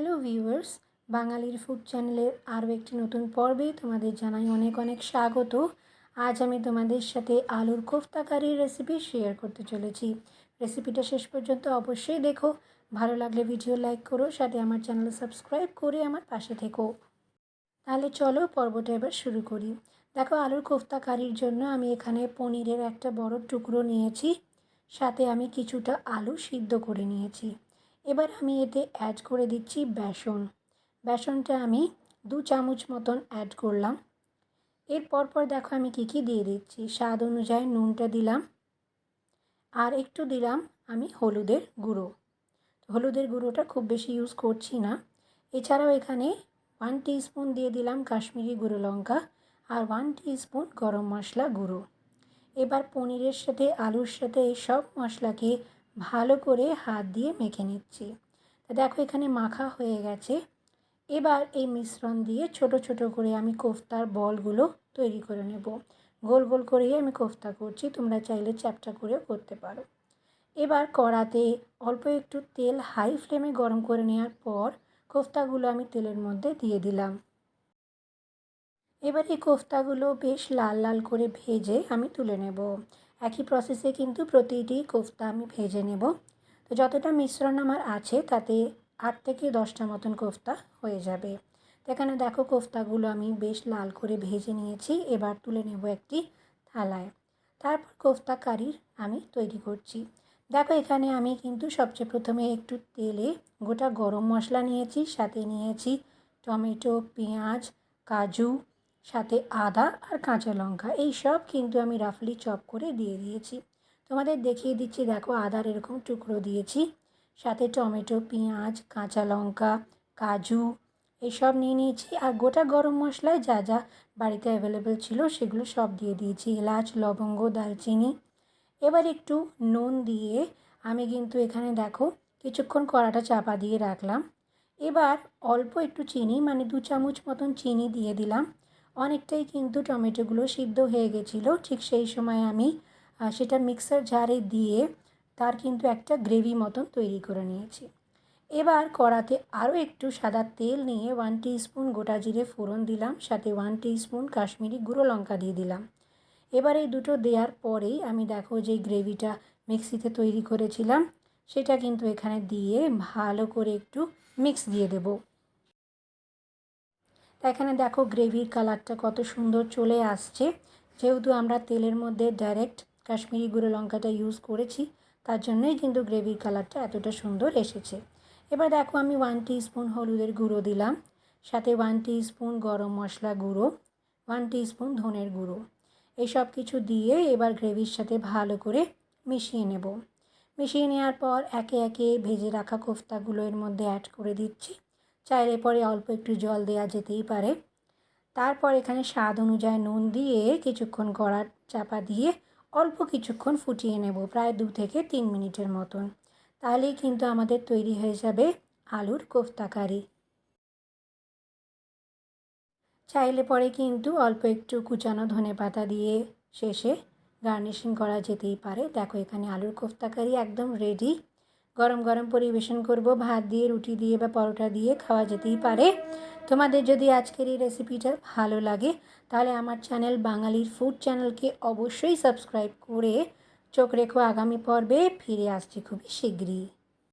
Hello viewers বাঙালির food চ্যানেলের আরও একটি নতুন পর্বে তোমাদের জানাই অনেক অনেক স্বাগত। আজ আমি তোমাদের সাথে আলুর কোফতা কারির রেসিপি শেয়ার করতে চলেছি। রেসিপিটা শেষ পর্যন্ত অবশ্যই দেখো। ভালো লাগলে ভিডিও লাইক করো, সাথে আমার চ্যানেল সাবস্ক্রাইব করে আমার পাশে থেকো। তাহলে চলো পর্বটা এবার শুরু করি। দেখো আলুর কোফতা কারির জন্য আমি এখানে পনিরের একটা বড় টুকরো নিয়েছি। সাথে আমি কিছুটা আলু সিদ্ধ করে নিয়েছি। এবার আমি এতে অ্যাড করে দিচ্ছি বেসন। বেসনটা আমি দু চামচ মতন অ্যাড করলাম। এর পর দেখো আমি কী কী দিয়ে দিচ্ছি। স্বাদ অনুযায়ী নুনটা দিলাম। আর একটু দিলাম আমি হলুদের গুঁড়ো। হলুদের গুঁড়োটা খুব বেশি ইউজ করছি না। এছাড়াও এখানে ওয়ান স্পুন দিয়ে দিলাম কাশ্মীরি গুঁড়ো লঙ্কা আর ওয়ান স্পুন গরম মশলা গুঁড়ো। এবার পনিরের সাথে আলুর সাথে এই সব মশলাকে ভালো করে হাত দিয়ে মেখে নিচ্ছি। তা দেখো এখানে মাখা হয়ে গেছে। এবার এই মিশ্রণ দিয়ে ছোট ছোট করে আমি কোফতার বলগুলো তৈরি করে নেব। গোল গোল করেই আমি কোফতা করছি, তোমরা চাইলে চ্যাপটা করেও করতে পারো। এবার কড়াতে অল্প একটু তেল হাই ফ্লেমে গরম করে নেওয়ার পর কোফতাগুলো আমি তেলের মধ্যে দিয়ে দিলাম। এবার এই কোফতাগুলো বেশ লাল লাল করে ভেজে আমি তুলে নেব। একই প্রসেসে কিন্তু প্রতিটি কোফতা আমি ভেজে নেব। তো যতটা মিশ্রণ আমার আছে, তাতে আট থেকে দশটা মতন কোফতা হয়ে যাবে। এখানে দেখো কোফতাগুলো আমি বেশ লাল করে ভেজে নিয়েছি, এবার তুলে নেব একটি থালায়। তারপর কোফতা কারির আমি তৈরি করছি। দেখো এখানে আমি কিন্তু সবচেয়ে প্রথমে একটু তেলে গোটা গরম মশলা নিয়েছি, সাথে নিয়েছি টমেটো, পেঁয়াজ, কাজু সাথে আদা আর কাঁচা লঙ্কা, এই সব কিন্তু আমি রাফলি চপ করে দিয়ে দিয়েছি। তোমাদের দেখিয়ে দিচ্ছি, দেখো আদার এরকম টুকরো দিয়েছি। সাথে টমেটো, পেঁয়াজ, কাঁচা লঙ্কা, কাজু এইসব নিয়ে নিয়েছি। আর গোটা গরম মশলায় যা যা বাড়িতে অ্যাভেলেবেল ছিল সেগুলো সব দিয়ে দিয়েছি। এলাচ, লবঙ্গ, দারচিনি। এবার একটু নুন দিয়ে আমি কিন্তু এখানে দেখো কিছুক্ষণ কড়াটা চাপা দিয়ে রাখলাম। এবার অল্প একটু চিনি মানে দু চামচ মতন চিনি দিয়ে দিলাম। অনেকটাই কিন্তু টমেটোগুলো সিদ্ধ হয়ে গেছিল। ঠিক সেই সময় আমি সেটা মিক্সার জারে দিয়ে তার কিন্তু একটা গ্রেভি মতন তৈরি করে নিয়েছি। এবার কড়াতে আরও একটু সাদা তেল নিয়ে ওয়ান স্পুন গোটা জিরে ফোড়ন দিলাম, সাথে ওয়ান স্পুন কাশ্মীরি গুঁড়ো লঙ্কা দিয়ে দিলাম। এবার এই দুটো দেওয়ার পরেই আমি দেখো যে গ্রেভিটা মিক্সিতে তৈরি করেছিলাম, সেটা কিন্তু এখানে দিয়ে ভালো করে একটু মিক্স দিয়ে দেবো। তা এখানে দেখো গ্রেভির কালারটা কত সুন্দর চলে আসছে। যেহেতু আমরা তেলের মধ্যে ডাইরেক্ট কাশ্মীরি গুঁড়ো লঙ্কাটা ইউজ করেছি, তার জন্যই কিন্তু গ্রেভির কালারটা এতটা সুন্দর এসেছে। এবার দেখো আমি ওয়ান স্পুন হলুদের গুঁড়ো দিলাম, সাথে ওয়ান স্পুন গরম মশলা গুঁড়ো ওয়ান স্পুন ধনের গুঁড়ো। এই সব কিছু দিয়ে এবার গ্রেভির সাথে ভালো করে মিশিয়ে নেব। মিশিয়ে নেওয়ার পর একে একে ভেজে রাখা কোফতাগুলো এর মধ্যে অ্যাড করে দিচ্ছি। চাইলে পরে অল্প একটু জল দেওয়া যেতেই পারে। তারপর এখানে স্বাদ অনুযায়ী নুন দিয়ে কিছুক্ষণ কড়া চাপা দিয়ে অল্প কিছুক্ষণ ফুটিয়ে নেব, প্রায় দু থেকে তিন মিনিটের মতন। তাহলেই কিন্তু আমাদের তৈরি হয়ে যাবে আলুর কোফতা কারি চাইলে পরে কিন্তু অল্প একটু কুচানো ধনে পাতা দিয়ে শেষে গার্নিশিং করা যেতেই পারে। দেখো এখানে আলুর কোফতা কারি একদম রেডি গরম গরম পরিবেশন করব, ভাত দিয়ে, রুটি দিয়ে বা পরোটা দিয়ে, খাওয়া যেতেই পারে। তোমাদের যদি আজকের এই রেসিপিটা ভালো লাগে, তাহলে আমার চ্যানেল বাঙালির ফুড চ্যানেলকে অবশ্যই সাবস্ক্রাইব করে চোখ রেখো। আগামী পর্বে ফিরে আসছি খুবই শীঘ্রই।